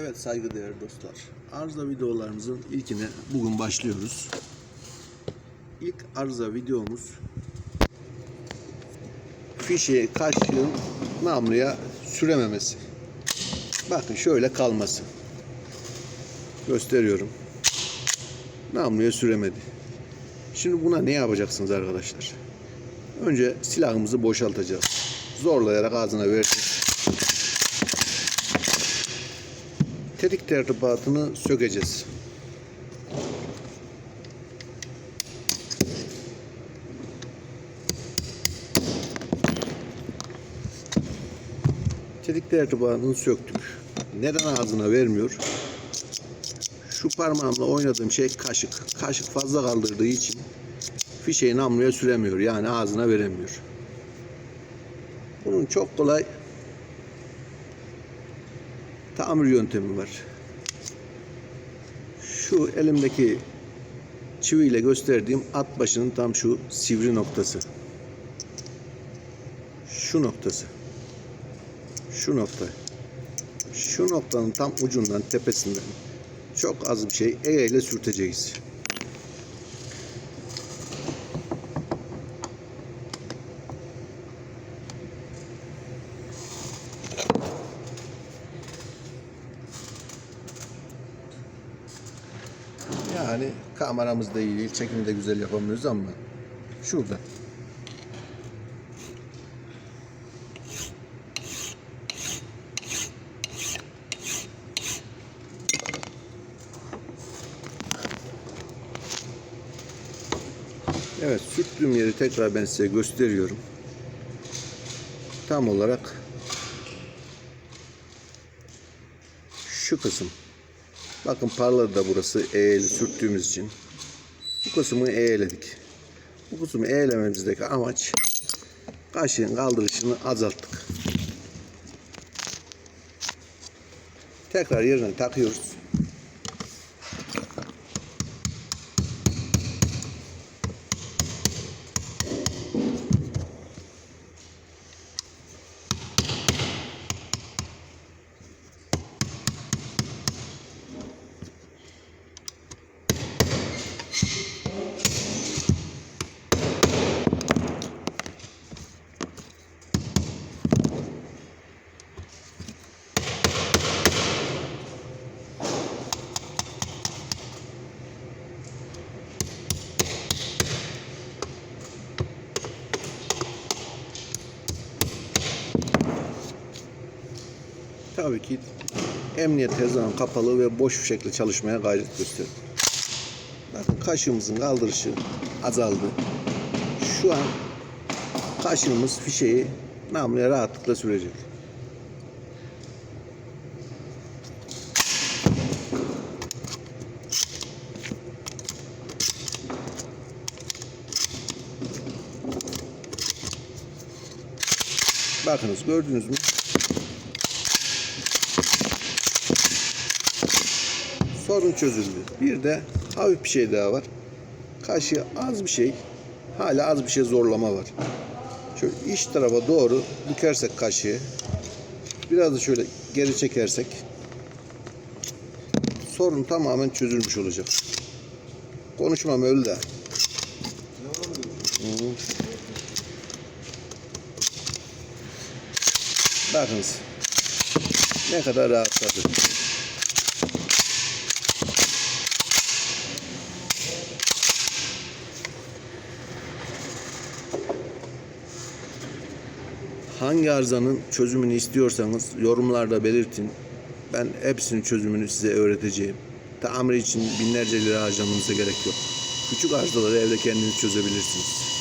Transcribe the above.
Evet saygıdeğer dostlar. Arıza videolarımızın ilkine bugün başlıyoruz. İlk arıza videomuz fişeği kaşığın namluya sürememesi. Bakın şöyle kalması. Gösteriyorum. Namluya süremedi. Şimdi buna ne yapacaksınız arkadaşlar? Önce silahımızı boşaltacağız. Zorlayarak ağzına vereceğiz. Tetik tertibatını sökeceğiz. Tetik tertibatını söktük. Neden ağzına vermiyor? Şu parmağımla oynadığım şey kaşık. Kaşık fazla kaldırdığı için fişeği namluya süremiyor. Yani ağzına veremiyor. Bunun çok kolay tamir yöntemi var. Şu elimdeki çiviyle gösterdiğim at başının tam şu sivri noktası. Şu noktası. Şu nokta. Şu noktanın tam ucundan, tepesinden çok az bir şey Ege ile sürteceğiz. Yani kameramız da iyi değil, çekimi de güzel yapamıyoruz ama şurada. Evet, sürttüğüm yeri tekrar ben size gösteriyorum. Tam olarak şu kısım. Bakın parladı da burası eğeli sürttüğümüz için. Bu kısmı eğeledik. Bu kısmı eğlememizdeki amaç kaşığın kaldırışını azalttık. Tekrar yerine takıyoruz. Tabii ki emniyet her zaman kapalı ve boş bir şekilde çalışmaya gayret gösterir. Bakın kaşığımızın kaldırışı azaldı. Şu an kaşığımız fişeği namluya rahatlıkla sürecek. Bakınız gördünüz mü? Sorun çözüldü. Bir de hafif bir şey daha var. Kaşığı az bir şey, hala az bir şey zorlama var. Şöyle iç tarafa doğru bükersek kaşığı, biraz da şöyle geri çekersek sorun tamamen çözülmüş olacak. Konuşmam ha. Hı. Bakınız ne kadar rahatladı. Hangi arızanın çözümünü istiyorsanız yorumlarda belirtin. Ben hepsinin çözümünü size öğreteceğim. Tamir için binlerce lira harcamanıza gerek yok. Küçük arızaları evde kendiniz çözebilirsiniz.